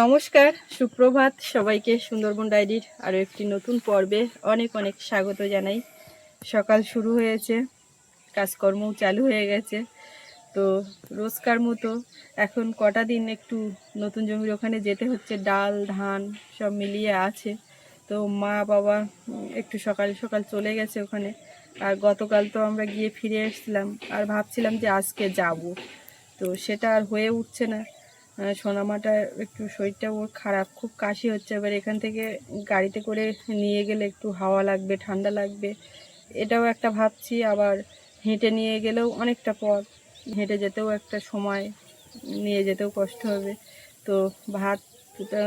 নমস্কার, সুপ্রভাত সবাইকে সুন্দরবন ডায়েরির আরও একটি নতুন পর্বে অনেক অনেক স্বাগত জানাই। সকাল শুরু হয়েছে, কাজকর্মও চালু হয়ে গেছে। তো রোজকার মতো এখন কটা দিন একটু নতুন জমির ওখানে যেতে হচ্ছে, ডাল, ধান সব মিলিয়ে আছে। তো মা, বাবা একটু সকাল সকাল চলে গেছে ওখানে। আর গতকাল তো আমরা গিয়ে ফিরে এসেছিলাম আর ভাবছিলাম যে আজকে যাব। তো সেটা আর হয়ে উঠছে না। আহ, সোনামাটা একটু শরীরটা ওর খারাপ খুব কাশি হচ্ছে। এবার এখান থেকে গাড়িতে করে নিয়ে গেলে একটু হাওয়া লাগবে ঠান্ডা লাগবে। এটাও একটা ভাবছি আবার হেঁটে নিয়ে গেলেও অনেকটা পথ। হেঁটে যেতেও একটা সময় নিয়ে যেতেও কষ্ট হবে। তো ভাত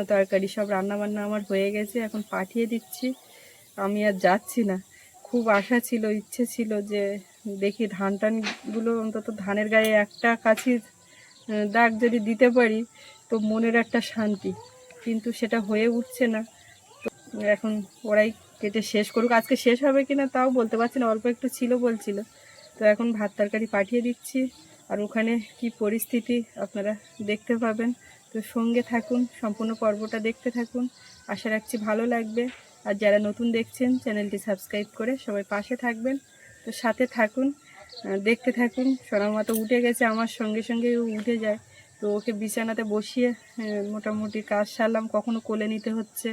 তরকারি সব রান্না বান্না আমার হয়ে গেছে এখন পাঠিয়ে দিচ্ছি। আমি আর যাচ্ছি না। খুব আশা ছিল ইচ্ছে ছিল যে দেখি ধান টানগুলো অন্তত ধানের গায়ে একটা আহ, দাগ যদি দিতে পারি, তো মনের একটা শান্তি। কিন্তু সেটা হয়ে উঠছে না। তো এখন ওরাই কেটে শেষ করুক। আজকে শেষ হবে কি না তাও বলতে পারছি না। অল্প একটু ছিল বলছিল। তো এখন ভাত তরকারি পাঠিয়ে দিচ্ছি। আর ওখানে কি পরিস্থিতি আপনারা দেখতে পাবেন। তো সঙ্গে থাকুন, সম্পূর্ণ পর্বটা দেখতে থাকুন। আশা রাখছি ভালো লাগবে। আর যারা নতুন দেখছেন, চ্যানেলটি সাবস্ক্রাইব করে সবাই পাশে থাকবেন। তো সাথে থাকুন। দেখতে থাকুন। সোনার মতো উঠে গেছে, আমার সঙ্গে সঙ্গে উঠে যায়। তো ওকে বিছানাতে বসিয়ে মোটামুটি কাজ সারলাম, কখনো কোলে নিতে হচ্ছে।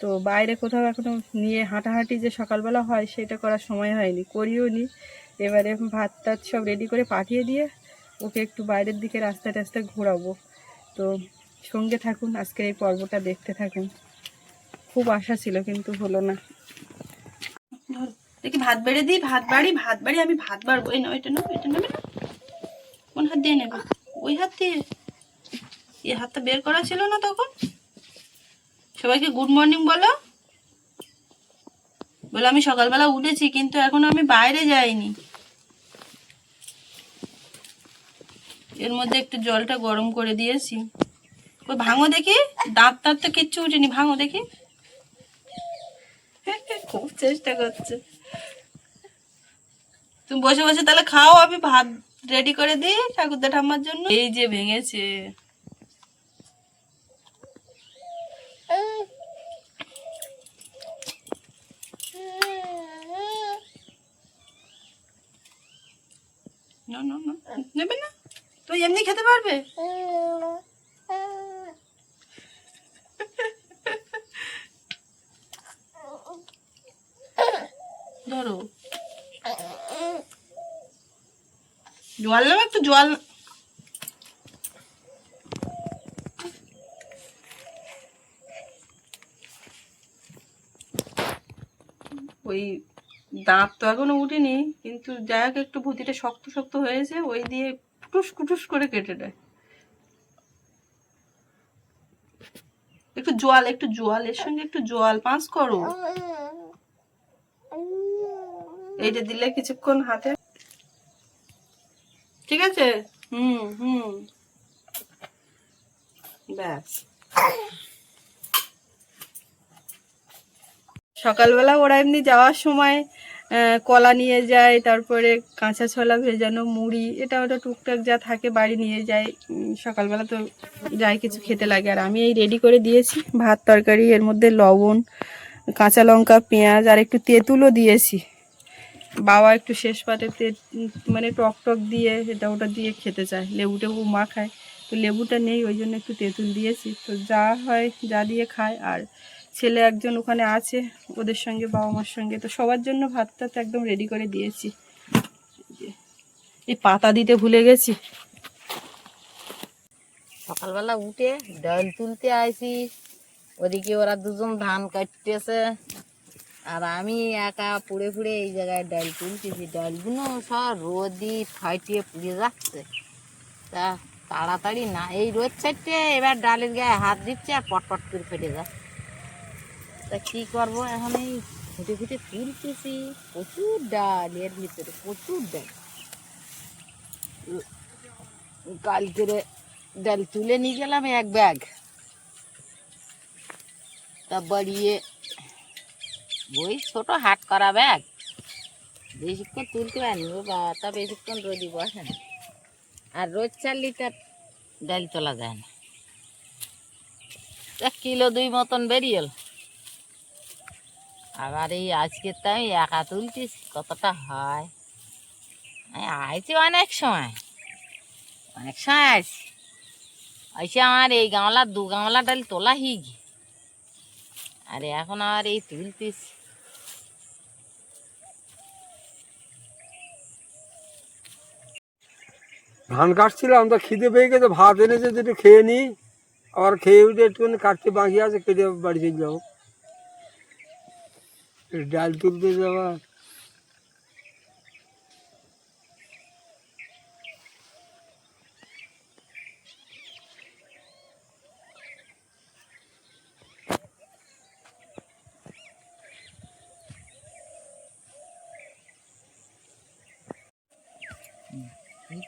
তো বাইরে কোথাও এখনও নিয়ে হাঁটাহাঁটি যে সকালবেলা হয়, সেটা করার সময় হয়নি, করিও নি। এবারে ভাত টাত সব রেডি করে পাঠিয়ে দিয়ে ওকে একটু বাইরের দিকে রাস্তা টাস্তা ঘোরাবো। তো সঙ্গে থাকুন, আজকের এই পর্বটা দেখতে থাকুন। খুব আশা ছিল, কিন্তু হলো না। দেখি ভাত বেড়ে দিই, ভাত বাড়ি ভাত বাড়ি, আমি ভাত বাড়বো। এই নয় এটা নয় এটা নেবে কোন হাত দিয়ে নেবে? ওই হাত দিয়ে? এই হাতটা বের করা ছিল না তখন? সবাইকে গুড মর্নিং বলো। বলে, আমি সকালবেলা উঠেছি, কিন্তু এখন আমি বাইরে যাইনি। এর মধ্যে একটু জলটা গরম করে দিয়েছি। ওই ভাঙো দেখি। দাঁত টাত তো কিচ্ছু উঠেনি, ভাঙো দেখি। খুব চেষ্টা করছে। তুমি বসে বসে তাহলে খাও, আমি ভাত রেডি করে দিই ঠাকুরদা ঠাম্মার জন্য। এই যে ভেঙেছে। নেবে না? তুই এমনি খেতে পারবে? ধরো। জল নেবে একটু, জল। ওই দাঁত তো এখনও উঠেনি, কিন্তু যাই হোক একটু ভুতিটা শক্ত শক্ত হয়েছে, ওই দিয়ে কুটুস কুটুস করে কেটে দেয়। একটু জল একটু জল, এর সঙ্গে একটু জল, পাঁচ করো। এইটা দিলে কিছুক্ষণ হাতে। ঠিক আছে? হুম হুম। ব্যাস। সকালবেলা ওরা এমনি যাওয়ার সময় কলা নিয়ে যায়, তারপরে কাঁচা ছোলা ভেজানো মুড়ি, এটা ওটা টুকটাক যা থাকে বাড়ি নিয়ে যায়। সকালবেলা তো যাই কিছু খেতে লাগে। আর আমি এই রেডি করে দিয়েছি ভাত তরকারি, এর মধ্যে লবণ, কাঁচা লঙ্কা, পেঁয়াজ, আর একটু তেঁতুলও দিয়েছি। বাবা একটু শেষ পাতে মানে টক টক দিয়ে এটা ওটা দিয়ে খেতে চায়। লেবু টেবু মা খায়। তো লেবুটা নেই, ওই জন্য একটু তেঁতুল দিয়েছি। তো যা হয় যা দিয়ে খায়। আর ছেলে একজন ওখানে আছে, ওদের সঙ্গে, বাবা মার সঙ্গে। তো সবার জন্য ভাতটা তো একদম রেডি করে দিয়েছি। এই পাতা দিতে ভুলে গেছি। সকালবেলা উঠে ডাল তুলতে আইছি। ওদিকে ওরা দুজন ধান কাটতেছে। আর আমি একা পুড়ে পুড়ে এই জায়গায় ডাল তুলতেছি ডালগুলো সব রোদি ফাটিয়ে পুড়ে যাচ্ছে। তা তাড়াতাড়ি না, এই রোদ ছাড়তে এবার ডালের গায়ে হাত দিচ্ছে আর পটপট করে ফেটে যাচ্ছে তা কী করব এখন এই ফুটে ফুটে তুলতেছি, প্রচুর ডাল, এর ভিতরে প্রচুর ডাল। কালকে ডাল তুলে নিয়ে গেলাম এক ব্যাগ। তা বাড়িয়ে ওই ছোট হাট করা ব্যাগ। বেশিক্ষণ তুলতে পারিনি, ও বাবা, তা বেশিক্ষণ রোদি বসে না। আর রোজ চার লিটার ডাল তোলা যায় না। এক কিলো দুই মতন বেরিয়েল। আবার এই আজকে তো আমি একা তুলছিস কতটা হয়। আইছি অনেক সময় অনেক সময় আইছি। আইসি আমার এই গামলা, দু গামলা ডাল তোলা হিগ আর এখন আমার এই তুলতিস ধান কাটছিলাম, তো খিদে পেয়ে গেছে, ভাত এনেছে একটু খেয়ে নিই আবার খেয়ে উঠে একটুখানি কাটতে বাকি আছে, কেটে বাড়ি চলে যাব। ডাল তুলতে যাওয়া।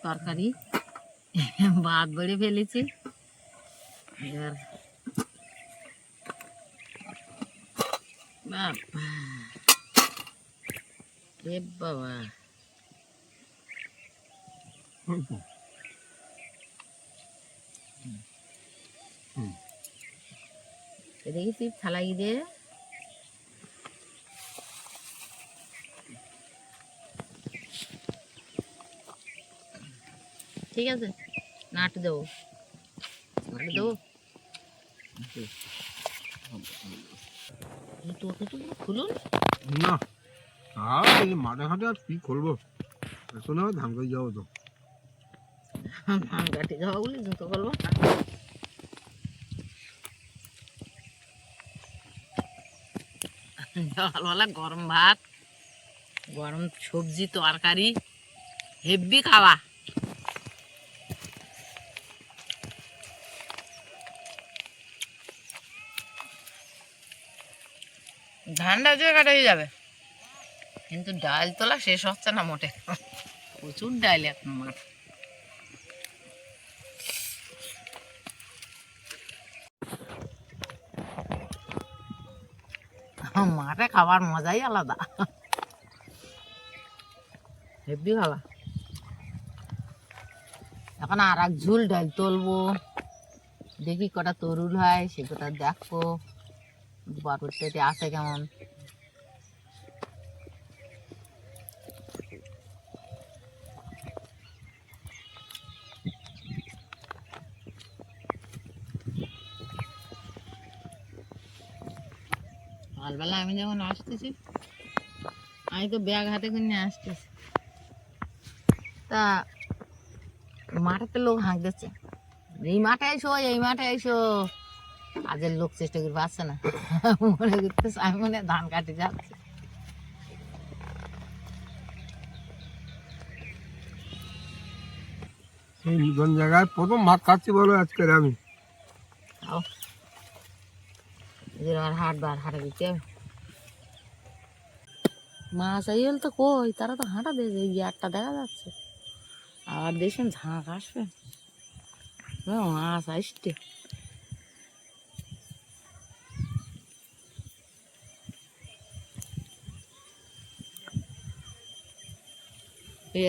তরকারি ভাত বেড়ে ফেলেছি এবার বাবা এ বাবা এ দেখি তুই থালাই দে ঠিক আছে? নাট দেবো। নাট দেবো? জুতো টুতো খুলুন? না আর এই মাঠে ঘাটে আর কি এখন ধান যাব তো। ধান কাটে যাওয়া বলে জুতো খুলবো। গরম ভাত গরম সবজি তরকারি হেভি খাওয়া। ধানটা যে কাটা হয়ে যাবে। কিন্তু ডাল তোলা শেষ হচ্ছে না মোটে। প্রচুর ডাল এখন মাঠ। মাঠে খাবার মজাই আলাদা। হেভি খাওয়া এখন আর এক ঝুল ডাল তুলবো। দেখি কটা তরুল হয় সে কটা দেখব বরবটি আছে কেমন? সকালবেলা আমি যখন আসতেছি আমি তো ব্যাগ হাতে করে নিয়ে আসতেছি। তা মাঠেতে লোক হাঁক দিচ্ছে এই মাঠে এসো এই মাঠে এসো। কাজের লোক চেষ্টা করে পারছে না। মনে করতেছে আমি মনে ধান কাটে যাচ্ছে। এই জায়গায় প্রথম ভাত খাচ্ছি বলো আজকে আমি। হাট বার হাঁটা দিতে মাছ এই হল তো কই? তারা তো হাঁটা দিয়েছে একটা দেখা যাচ্ছে। আর দেখছেন ঝাঁক আসবে। মাছ আসছে।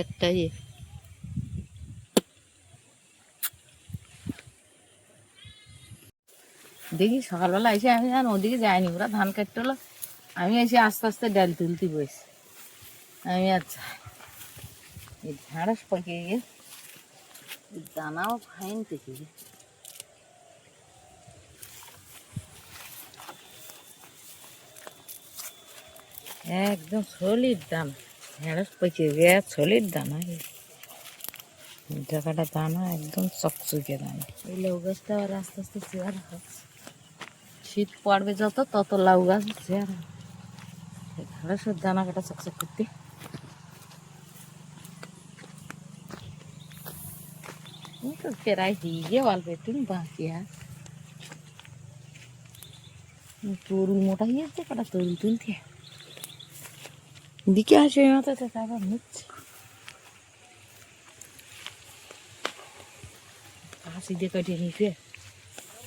একটা ইয়ে। দেখি সকালবেলা এসে আমি ওদিকে যাইনি, ওরা ধান কাটতে হলো। আমি এসে আস্তে আস্তে ডাল তুলতে বসি। আমি আচ্ছা এই ঢাঁড়স পাকে গিয়ে দানাও ফাইন থেকে একদম সলিড দানা। ঢেঁড়স পচে গিয়ে সলিড দানা জায়গাটা দানা, একদম চকচকে দানা। এই লাউ গাছটা আবার আস্তে আস্তে চেয়ার শীত পড়বে যত, তত লাউ গাছ চেয়ার ঢেঁড়সের দানা কাটা চকচক করতে এই তো প্রায় দিয়ে অল্প একটু বাকি আছে তরুল মোটা হয়ে যাচ্ছে কটা তরুল তুলতে দিকে আসে ওই মাথাতে তারপর নিচ্ছে কাশি দিয়ে কাটিয়ে নিতে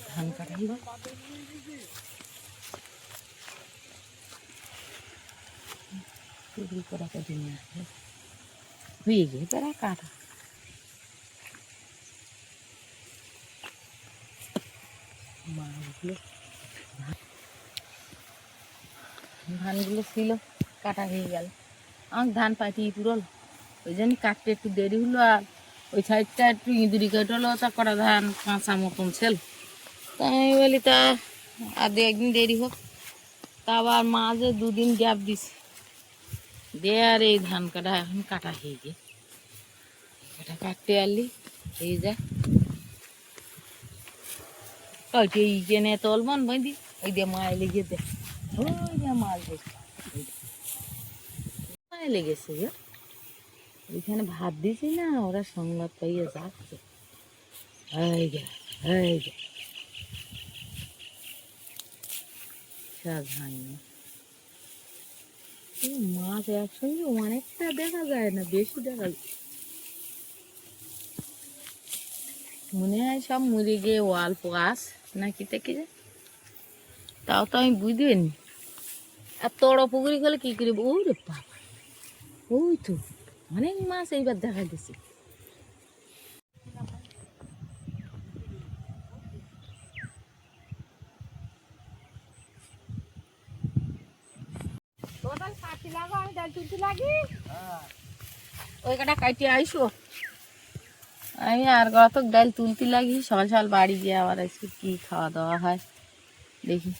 ধান কাটাই টুকরি করা নিয়ে আসবে। হয়ে গিয়ে প্রায় কাটা। ধানগুলো ছিল, কাটা হয়ে গেল। আমার ধান পাঠিয়ে পুরোল ওই জন্য কাটতে একটু দেরি হলো আর ওই সাইডটা একটু ইঁদুরি কাটলো তা কটা ধান কাঁচা মতন ছিল। তা আমি বলি তা আর দু একদিন দেরি হোক। তা আবার মাঝে দুদিন গ্যাপ দিছি। দে আর এই ধান কাটা এখন কাটা হয়ে গে কাটা কাটতে আনলি এই যা কাটে ইগেনে তলবন বাঁধি ওই দিয়ে মায় লেগে দে ওই যে মাছ দেখছি মায় লেগেছে গো ওইখানে ভাত দিছি না ওরা সংবাদ পাইয়ে যাচ্ছে এই গে এই গে সাজ হয়নি এই মাছ একসঙ্গে অনেকটা দেখা যায় না, বেশি দেখা যায়। মনে হয় সব মরে গিয়ে অল্প আস, নাকি কি যে? তাও তো আমি বুঝবেন নি আর তোড়ো পুকুরি গেলে কি করি ওই রে বাবা। ওই তো অনেক মাছ এইবার দেখা কাটা কাটিয়ে আইসো। আমি আর কত ডাল তুলতে লাগি, সকাল সকাল বাড়ি গিয়ে আবার কি খাওয়া দাওয়া হয়, দেখি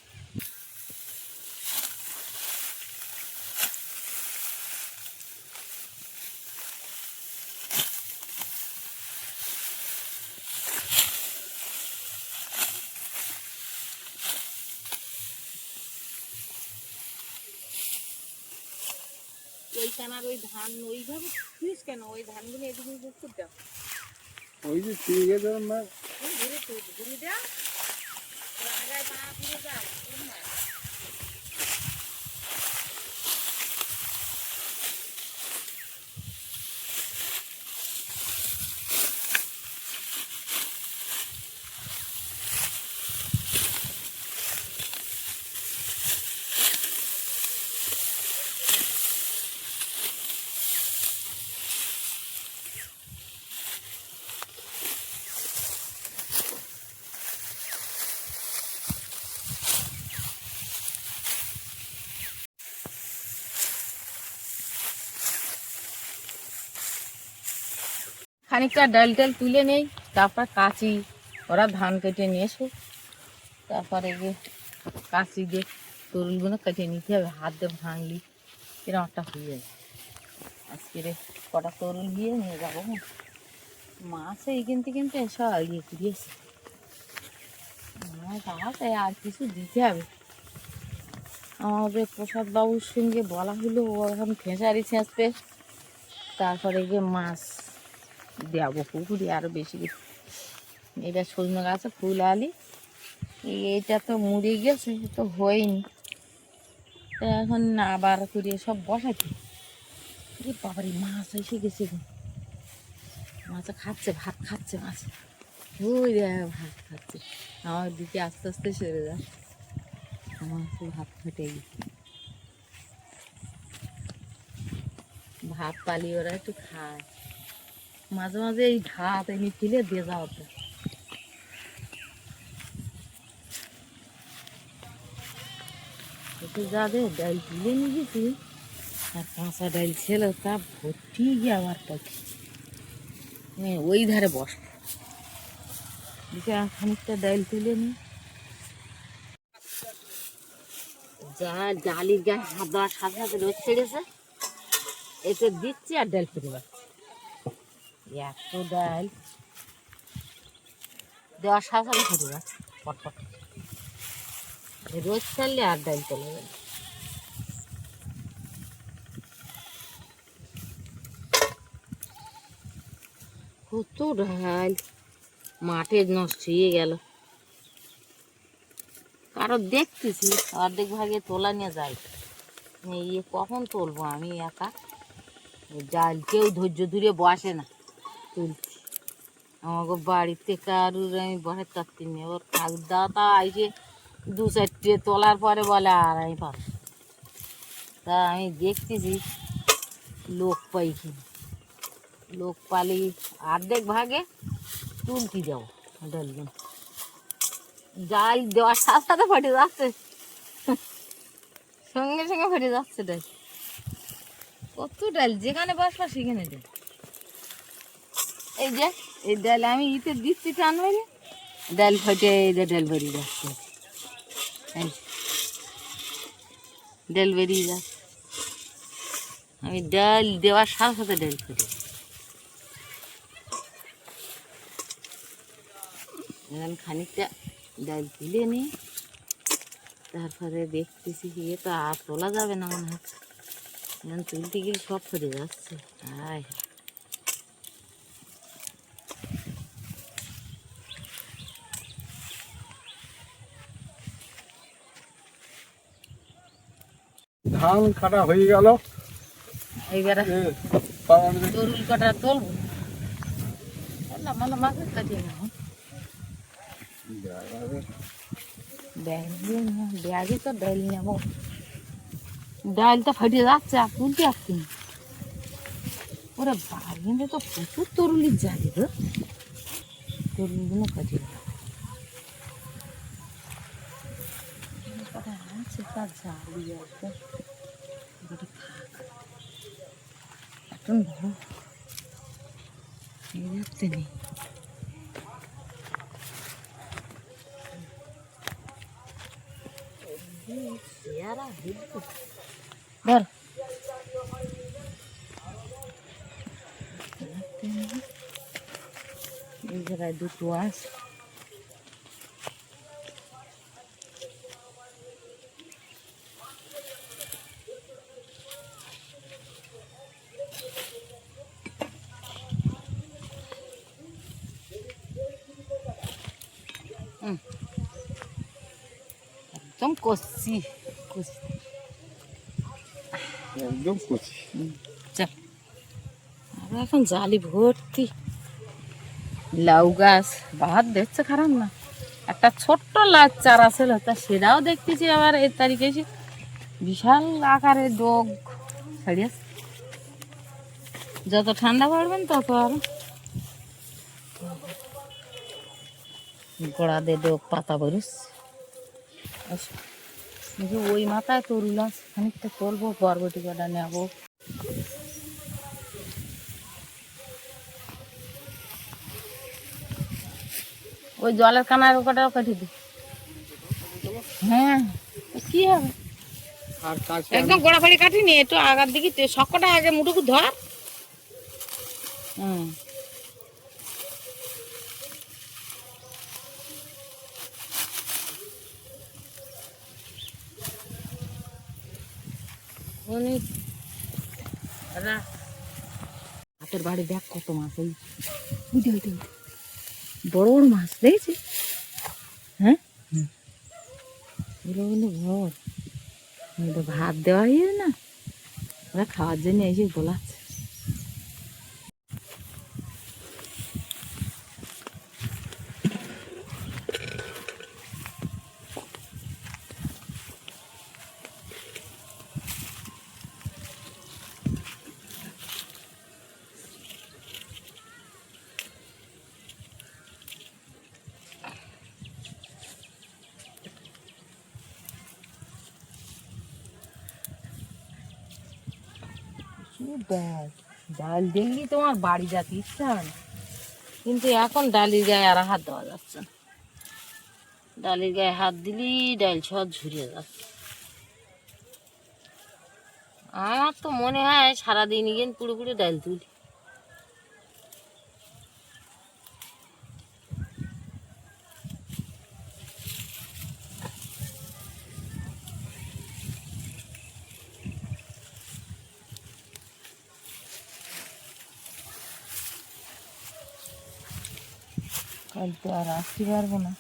ওইখানে আর ওই ধান ওইভাবে থুইস কেন? ওই ধানগুলো এদিকে করতে দাও ওই যে ঠিক আছে না ঘুরে ঘুরে দাও রাগায় পা ঘুরে যাও খানিকটা ডাল টাল তুলে নেই, তারপর কাঁচি, ওরা ধান কেটে নিয়ে এসো। তারপরে গিয়ে কাঁচি দিয়ে তরুলগুলো কেটে নিতে হবে, হাত দিয়ে ভাঙলি, এরকম একটা হয়ে যায় আজকে রে কটা তরুল গিয়ে নিয়ে যাব। মাছ এই কিনতে কিনতে সব ইয়ে করিয়েছে মাছ আর কিছু দিতে হবে। আমাদের প্রসাদ বাবুর সঙ্গে বলা হলো, ও এখন ফেঁসারি ছেঁচবে। তারপরে গিয়ে মাছ। দেবো পুকুরি আরও বেশি এটা সজনে গাছে ফুল আলি। এইটা তো মুড়ে গেছে তো হয়নি। তা এখন আবার করে সব এই বাবারে, মাছ এসে গেছে মাছ খাচ্ছে, ভাত খাচ্ছে মাছ। ওই ভাত খাচ্ছে। আমার দিকে আস্তে আস্তে সেরে যায়। আমার তো ভাত ফেটে গেছে। ভাত পালিয়ে ওরা একটু খায়। মাঝে মাঝে এই ভাত এনে ফেলে দিয়ে যাওয়া তো একটু যা দে, ডাল তুলে নিয়ে গেছি। আর কাঁচা ডাল ছিল, তা ভর্তি গিয়ে আবার পাখি হ্যাঁ ওই ধারে বস দিকে খানিকটা ডাল তুলে নি। যা ডালির গায়ে হাত দেওয়ার সাথে সাথে রোদ ছেড়েছে এতে দিচ্ছি আর ফেলে যাচ্ছে এত ডাল। দেওয়ার সাথে সাথে ফেলে যাচ্ছে পটপট। রোজ ছাড়লে আর ডাল চলে যাবে কত ডাল। মাঠে নষ্ট হয়ে গেল। কারও দেখতেছি, অর্ধেক ভাগে তোলা নিয়ে যাই। ইয়ে কখন তুলবো আমি একা? জাল কেউ ধৈর্য ধরে বসে না। তুলছি আমাকে বাড়িতে কারুর আমি বসে থাকতে নেই। ওর তা আইসে দু চারটে তোলার পরে বলে, আর আমি পারব তা আমি দেখতেছি লোক পাই কিনা লোক পালি অর্ধেক ভাগে তুলতে যাব। ডালগুলো জাল দেওয়ার সাথে সাথে ফেটে যাচ্ছে। সঙ্গে সঙ্গে ফেটে যাচ্ছে ডাল কত ডাল, যেখানে বসবা সেখানে ডাল এই যে, এই ডাল আমি ইতে দিচ্ছি টান হইলে ডাল ফেটে, এই যে ডাল বেরিয়ে যাচ্ছে। ডাল বেরিয়ে যাচ্ছে। আমি ডাল দেওয়ার সাথে সাথে ডাল ফেটে। এখন খানিকটা ডাল তুলে নিই। তারপরে দেখতেছি এ তো আর তোলা যাবে না মনে হচ্ছে এখন তুলতে গিয়ে সব ফেটে যাচ্ছে। আয়। ধান কাটা হয়ে গেল। এইবারে এ, বাগানে দেখি তরুল কাটা তুলবো? না মানে মাছের কাটিয়ে না ব্যাগ দিয়ে না ব্যাগে তো ডাল নেব। ডালটা ফাটিয়ে যাচ্ছে আর তুলতে আসছি না। ওরে বাগানে তো প্রচুর তরুলির জালি গো। তরুলগুলো কাটিয়ে দাও। কটা আছে তার জালি আছে কটা থাক এখন বড় এই যাচ্ছে নেই ধর এই জায়গায় দুটো আছে একদম কষি কষি একদম কচি চল এখন জালি ভর্তি। লাউ গাছ। বাহার দেখছে খারাপ না। একটা ছোট্ট লাউ চারা ছিল তা সেটাও দেখতেছি আবার এর তারিখে এসে। বিশাল আকারে ডোগ ছাড়িয়েছে যত ঠান্ডা পড়বেন তত আর। গোড়া দিয়ে ডোগ পাতা বেরোস ওই মাথায় আছে খানিকটা করব বরবটি কটা নেব। ওই জলের কানার ওটাও কেটে দি। হ্যাঁ তো কি হবে? একদম গোড়া ফাড়ি কাটিনি একটু আগার দিকে তে- শক্কটা আগে মুটুকু ধর। হুম। অনেক। দাদা। হাতের বাড়ি দেখ কত মাছ ওই উঠে উঠে উঠে বড় বড় মাছ দেখেছি হ্যাঁ? এগুলো কিন্তু ঘর ভাত দেওয়া হয়েছে না। ওরা খাওয়ার জন্য এসে বলাচ্ছে। ডাল ডাল দেখলি তোমার বাড়ি যাতে ইচ্ছা কিন্তু এখন ডালির গায়ে আর হাত দেওয়া যাচ্ছে না। ডালির গায়ে হাত দিলি ডাল সব ঝুরিয়ে যাচ্ছে। আমার তো মনে হয় সারাদিন পুরোপুরি পুরো পুরো ডাল তুলি। কাল তো আর আসতে পারব না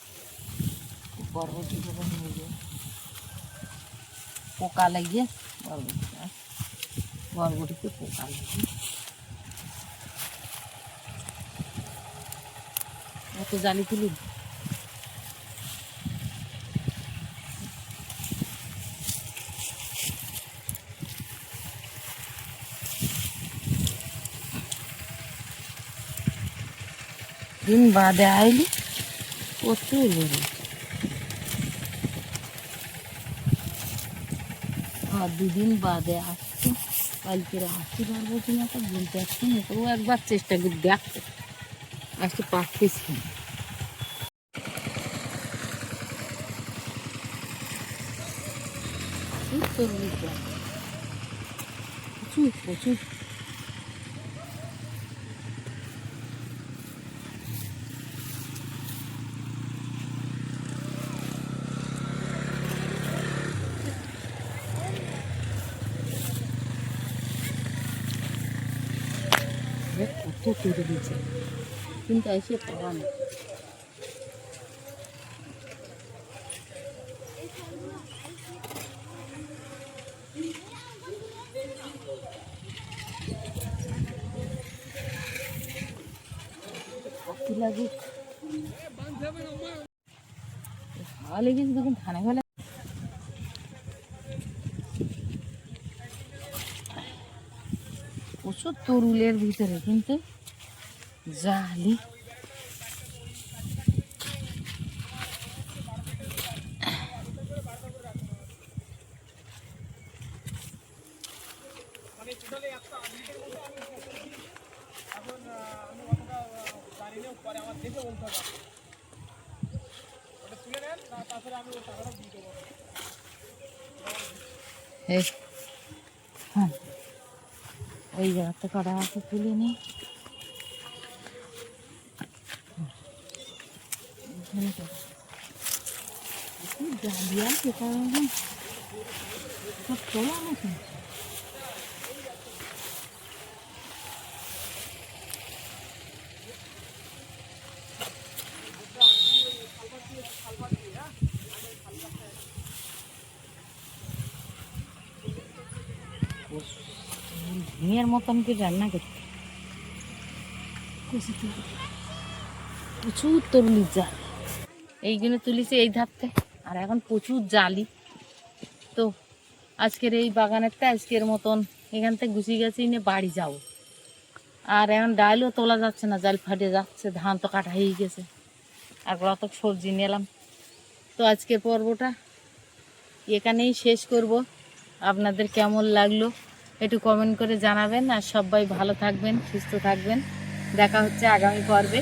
বরবটি যখন নিয়ে যাব পোকা লাগিয়ে বরবটি গাছ বরবটিতে পোকা লাগিয়ে এত জালি তুলি দিন বাদে আইলি, প্রচুর গরু আর দুদিন বাদে আসতো কালকে আসতে পারব কি না তো বলতে আসছি ও একবার চেষ্টা করে দেখতো আসতে পারতেছি না। প্রচুর প্রচুর। দেখ কত কিন্তু এসে পাওয়া না। লাগুক ভালো লেগেছে তখন ফেলে প্রচুর তরুলের ভিতরে কিন্তু জালি। হ্যাঁ ওই জায়গাতে করা আছে তুলে নিই। কি আছে কারণ সব নাকি মেয়ের মতন কি রান্না করতে? প্রচুর তরুলি জাল। এইগুলো তুলিছে এই ধারতে আর এখন প্রচুর জালি। তো আজকের এই বাগানেরতে আজকের মতন। এখান থেকে গুছিয়ে গেছি নিয়ে বাড়ি যাব। আর এখন ডালও তোলা যাচ্ছে না, জাল ফাটে যাচ্ছে, ধান তো কাটা হয়ে গেছে। আর কত সবজি নিলাম। তো আজকের পর্বটা এখানেই শেষ করব। আপনাদের কেমন লাগল? একটু কমেন্ট করে জানাবেন আর সবাই ভালো থাকবেন, সুস্থ থাকবেন। দেখা হচ্ছে আগামী পর্বে।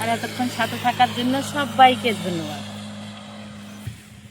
আর এতক্ষণ সাথে থাকার জন্য সবাইকে ধন্যবাদ।